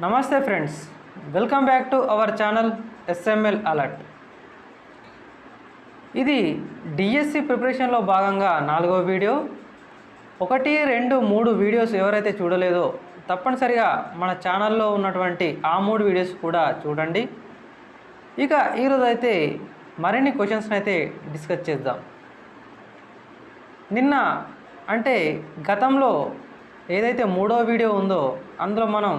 నమస్తే friends welcome back to our channel SML alert. ఇది DSC ప్రిపరేషన్లో భాగంగా నాలుగో వీడియో. ఒకటి రెండు మూడు వీడియోస్ ఎవరైతే చూడలేదో తప్పనిసరిగా మన ఛానల్లో ఉన్నటువంటి ఆ మూడు వీడియోస్ కూడా చూడండి. ఇక ఈరోజు అయితే మరిన్ని క్వశ్చన్స్ని అయితే డిస్కస్ చేద్దాం. నిన్న అంటే గతంలో ఏదైతే మూడో వీడియో ఉందో అందులో మనం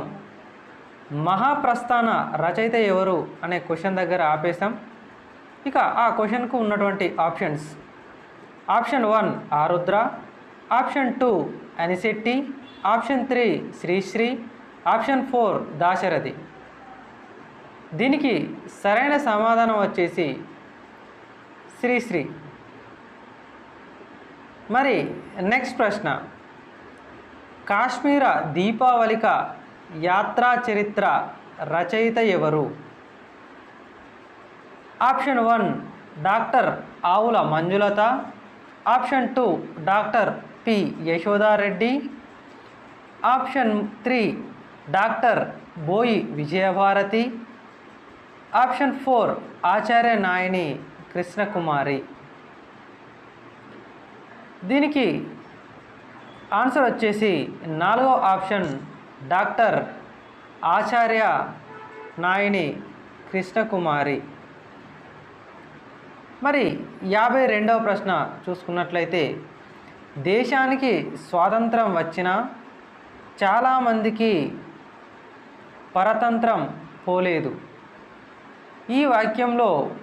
మహాప్రస్థాన రచయిత ఎవరు అనే క్వశ్చన్ దగ్గర ఆపేసాం ఇక ఆ క్వశ్చన్కు ఉన్నటువంటి options. Option one Arudra option two Anisetti option three Sri Sri option four Dasarathi. దీనికి సరైన సమాధానం వచ్చేసి శ్రీశ్రీ. మరి నెక్స్ట్ ప్రశ్న. కాశ్మీర దీపావళిక యాత్రా చరిత్ర రచయిత ఎవరు? Option one doctor Avula Manjulatha. Option two doctor P Yashoda Reddy. Option three doctor Boi Vijayabharathi. Option four Acharya Nayani Krishnakumari. దీనికి ఆన్సర్ వచ్చేసి నాలుగో ఆప్షన్ డాక్టర్ ఆచార్య నాయని కృష్ణకుమారి. మరి యాభై రెండవ ప్రశ్న చూసుకున్నట్లయితే దేశానికి స్వాతంత్రం వచ్చిన చాలామందికి పరతంత్రం పోలేదు. ఈ వాక్యంలో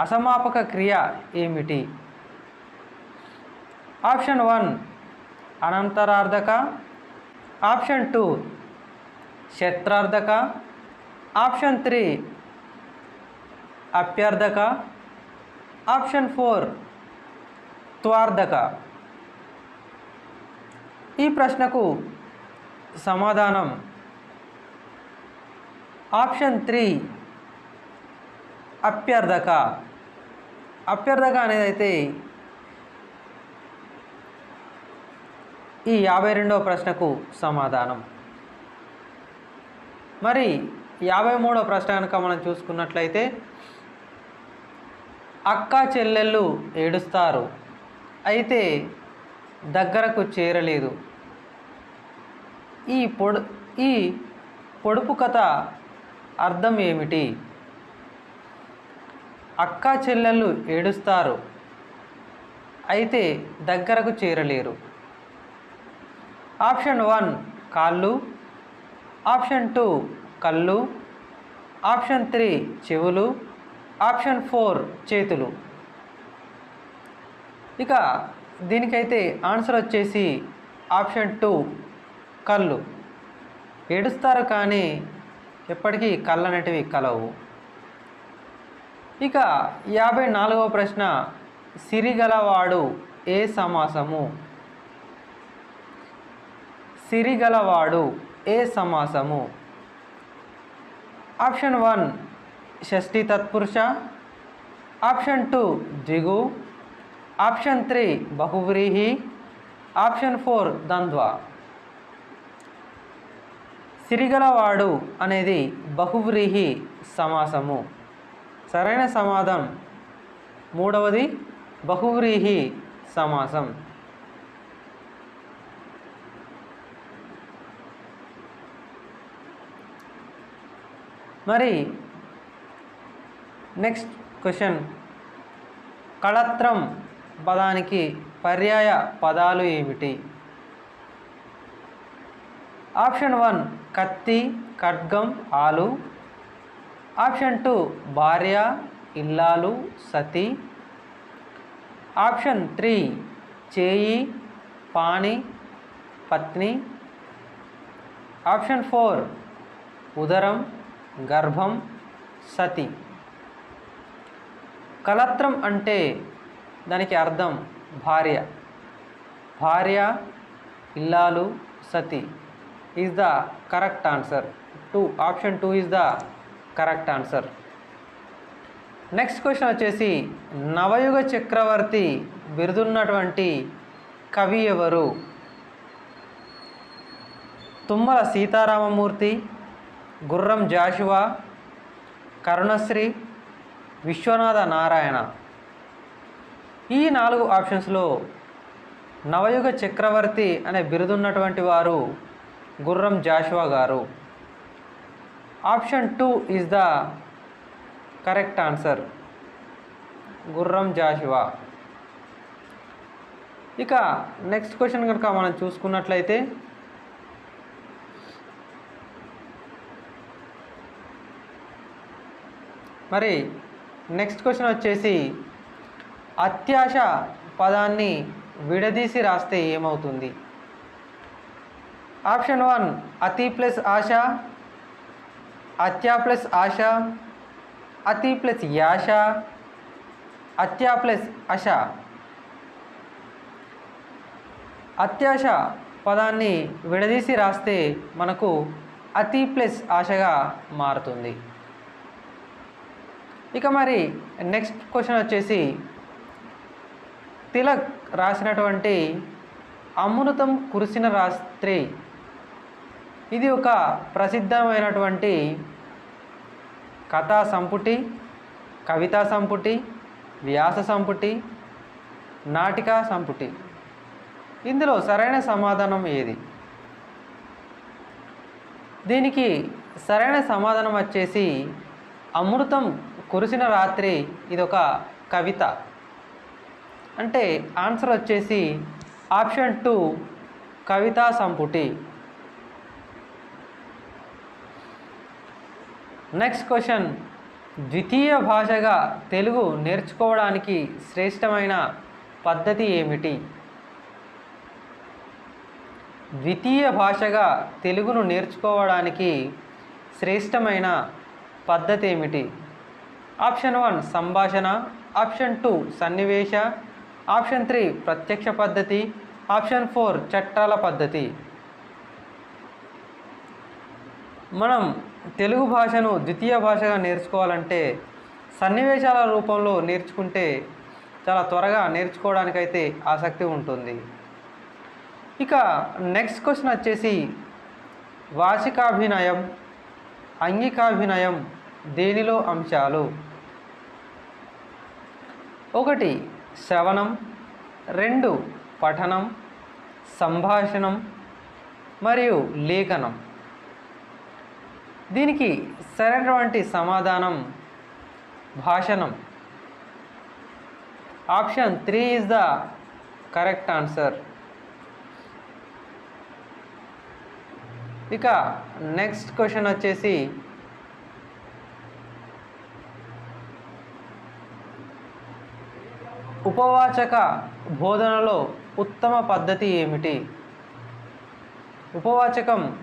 అసమాపక క్రియ ఏమిటి? ఆప్షన్ వన్ అనంతరార్థక ఆప్షన్ టూ శత్రార్థక ఆప్షన్ త్రీ అప్యర్థక. ఆప్షన్ ఫోర్ త్వార్థక ఈ ప్రశ్నకు సమాధానం ఆప్షన్ త్రీ అప్యర్థక. అప్యర్థక అనేది అయితే ఈ యాభై రెండవ ప్రశ్నకు సమాధానం. మరి యాభై మూడవ ప్రశ్న కనుక మనం చూసుకున్నట్లయితే అక్క చెల్లెళ్ళు ఏడుస్తారు అయితే దగ్గరకు చేరలేదు. ఈ పొడు ఈ పొడుపు కథ అర్థం ఏమిటి? అక్క చెల్లెళ్ళు ఏడుస్తారు అయితే దగ్గరకు చేరలేరు. ఆప్షన్ వన్ కాళ్ళు ఆప్షన్ టూ కళ్ళు ఆప్షన్ త్రీ చెవులు ఆప్షన్ ఫోర్ చేతులు. ఇక దీనికైతే ఆన్సర్ వచ్చేసి ఆప్షన్ టూ కళ్ళు. ఏడుస్తారు కానీ ఎప్పటికీ కళ్ళు అనేటివి కలవు. ఇక యాభై నాలుగవ ప్రశ్న సిరిగలవాడు ఏ సమాసము? సిరిగలవాడు ఏ సమాసము? ఆప్షన్ వన్ షష్ఠి తత్పురుష. ఆప్షన్ టూ ద్విగు ఆప్షన్ త్రీ బహువ్రీహి. ఆప్షన్ ఫోర్ ద్వంద్వ సిరిగలవాడు అనేది బహువ్రీహి సమాసము. సరైన సమాధం. మూడవది బహువ్రీహి సమాసం. మరి నెక్స్ట్ క్వశ్చన్ కళత్రం పదానికి పర్యాయ పదాలు ఏమిటి? ఆప్షన్ వన్ కత్తి ఖడ్గం ఆలు. ఆప్షన్ టూ భార్య ఇల్లాలు సతి. ఆప్షన్ త్రీ చేయి పాణి పత్ని. ఆప్షన్ ఫోర్ ఉదరం. గర్భం సతి. కలత్రం అంటే దానికి అర్థం భార్య. భార్య ఇల్లాలు సతి is the correct answer two option two is the correct answer next question వచ్చేసి నవయుగ చక్రవర్తి బిరుదున్నటువంటి కవి ఎవరు? తుమ్మల సీతారామమూర్తి గుర్రం జాషువా కరుణశ్రీ విశ్వనాథ నారాయణ. ఈ నాలుగు ఆప్షన్స్లో నవయుగ చక్రవర్తి అనే బిరుదున్నటువంటి వారు గుర్రం జాషువా గారు. Option two is the correct answer. Gurram Jashuva. ఇక నెక్స్ట్ క్వశ్చన్ కనుక మనం చూసుకున్నట్లయితే మరి నెక్స్ట్ క్వశ్చన్ వచ్చేసి అత్యాశ పదాన్ని విడదీసి రాస్తే ఏమవుతుంది? ఆప్షన్ వన్ అతి ప్లస్ ఆశ అత్యా ప్లస్ ఆశ అతి ప్లస్ యాశ అత్యా ప్లస్ అశ. అత్యాశ పదాన్ని విడదీసి రాస్తే మనకు అతి ప్లస్ ఆశగా మారుతుంది. ఇక మరి నెక్స్ట్ క్వశ్చన్ వచ్చేసి తిలక్ రాసినటువంటి అమృతం కురిసిన రాత్రి. ఇది ఒక ప్రసిద్ధమైనటువంటి కథా సంపుటి కవితా సంపుటి వ్యాస సంపుటి నాటికా సంపుటి. ఇందులో సరైన సమాధానం ఏది? దీనికి సరైన సమాధానం వచ్చేసి అమృతం కురిసిన రాత్రి ఇది ఒక కవిత. అంటే ఆన్సర్ వచ్చేసి ఆప్షన్ టూ కవితా సంపుటి. నెక్స్ట్ క్వశ్చన్ ద్వితీయ భాషగా తెలుగు నేర్చుకోవడానికి శ్రేష్టమైన పద్ధతి ఏమిటి? ద్వితీయ భాషగా తెలుగును నేర్చుకోవడానికి శ్రేష్టమైన పద్ధతి ఏమిటి? ఆప్షన్ వన్ సంభాషణ. ఆప్షన్ టూ సన్నివేశ. ఆప్షన్ త్రీ ప్రత్యక్ష పద్ధతి. ఆప్షన్ ఫోర్ చట్టాల పద్ధతి. మనం తెలుగు భాషను ద్వితీయ భాషగా నేర్చుకోవాలంటే సన్నివేశాల రూపంలో నేర్చుకుంటే చాలా త్వరగా నేర్చుకోవడానికైతే ఆసక్తి ఉంటుంది. ఇక నెక్స్ట్ క్వశ్చన్ వచ్చేసి వాచికాభినయం అంగికాభినయం దేనిలో అంశాలు? ఒకటి శ్రవణం. రెండు పఠనం. సంభాషణం. మరియు లేఖనం. దీనికి సరైనటువంటి సమాధానం భాషణం. Option three is the correct answer. ఇక నెక్స్ట్ క్వశ్చన్ వచ్చేసి ఉపవాచక బోధనలో ఉత్తమ పద్ధతి ఏమిటి? ఉపవాచకం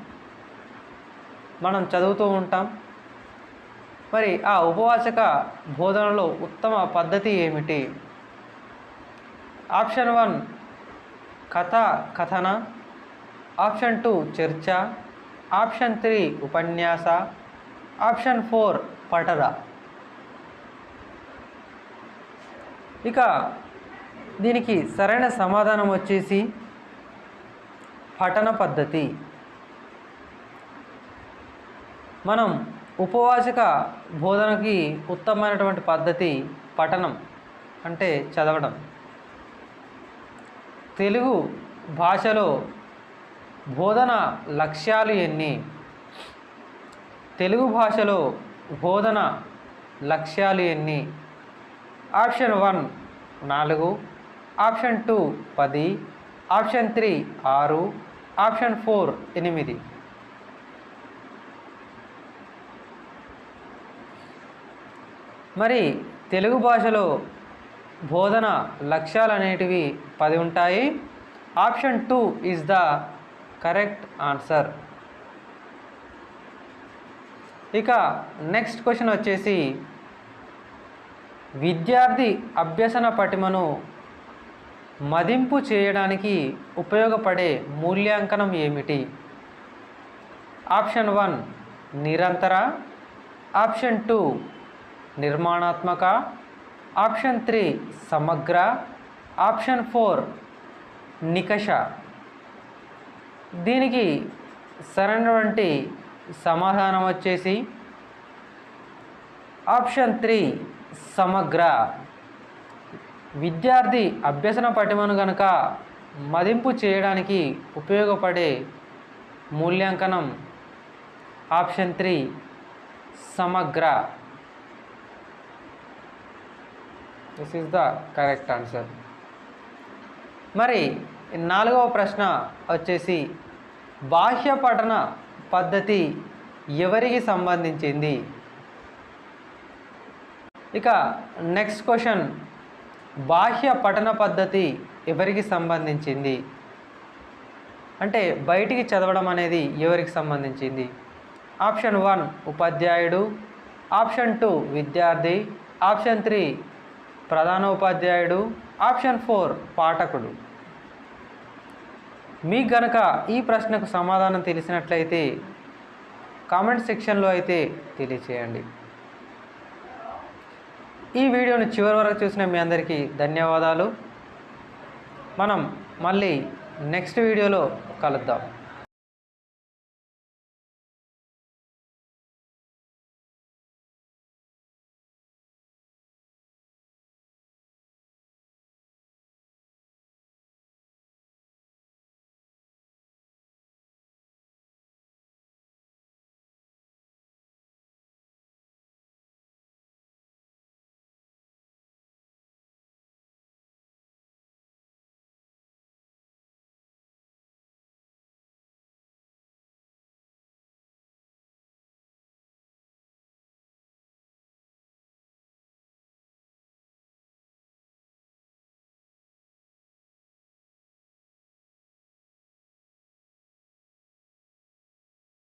మనం చదువుతూ ఉంటాం. మరి ఆ ఉపవాచక బోధనలో ఉత్తమ పద్ధతి ఏమిటి? ఆప్షన్ వన్ కథ కథన ఆప్షన్ టూ చర్చ ఆప్షన్ త్రీ ఉపన్యాస. ఆప్షన్ ఫోర్ పటర ఇక దీనికి సరైన సమాధానం వచ్చేసి పఠన పద్ధతి. మనం ఉపవాసిక బోధనకి ఉత్తమమైనటువంటి పద్ధతి పఠనం అంటే చదవడం. తెలుగు భాషలో బోధన లక్ష్యాలు ఎన్ని? తెలుగు భాషలో బోధన లక్ష్యాలు ఎన్ని? ఆప్షన్ వన్ నాలుగు ఆప్షన్ టూ పది ఆప్షన్ త్రీ ఆరు ఆప్షన్ ఫోర్ ఎనిమిది. మరి తెలుగు భాషలో బోధన లక్ష్యాలు అనేటివి పది ఉంటాయి. Option two is the correct answer. ఇక నెక్స్ట్ క్వశ్చన్ వచ్చేసి విద్యార్థి అభ్యసన పటిమను మదింపు చేయడానికి ఉపయోగపడే మూల్యాంకనం ఏమిటి? ఆప్షన్ వన్ నిరంతర. ఆప్షన్ టూ నిర్మాణాత్మక. ఆప్షన్ త్రీ సమగ్ర. ఆప్షన్ ఫోర్ నికష. దీనికి సరైనటువంటి సమాధానం వచ్చేసి ఆప్షన్ త్రీ సమగ్ర. విద్యార్థి అభ్యసన పటిమను గనక మదింపు చేయడానికి ఉపయోగపడే మూల్యాంకనం. ఆప్షన్ త్రీ సమగ్ర. This is the correct answer మరి నాలుగవ ప్రశ్న వచ్చేసి బాహ్య పఠన పద్ధతి ఎవరికి సంబంధించింది? ఇక నెక్స్ట్ క్వశ్చన్ బాహ్య పఠన పద్ధతి ఎవరికి సంబంధించింది? అంటే బయటికి చదవడం అనేది ఎవరికి సంబంధించింది? ఆప్షన్ వన్ ఉపాధ్యాయుడు ఆప్షన్ టూ విద్యార్థి ఆప్షన్ త్రీ ప్రధాన ఉపాధ్యాయుడు ఆప్షన్ ఫోర్ పాఠకుడు. మీకు గనక ఈ ప్రశ్నకు సమాధానం తెలిసినట్లయితే కామెంట్ సెక్షన్లో అయితే తెలియచేయండి. ఈ వీడియోని చివరి వరకు చూసిన మీ అందరికీ ధన్యవాదాలు. మనం మళ్ళీ నెక్స్ట్ వీడియోలో కలుద్దాం.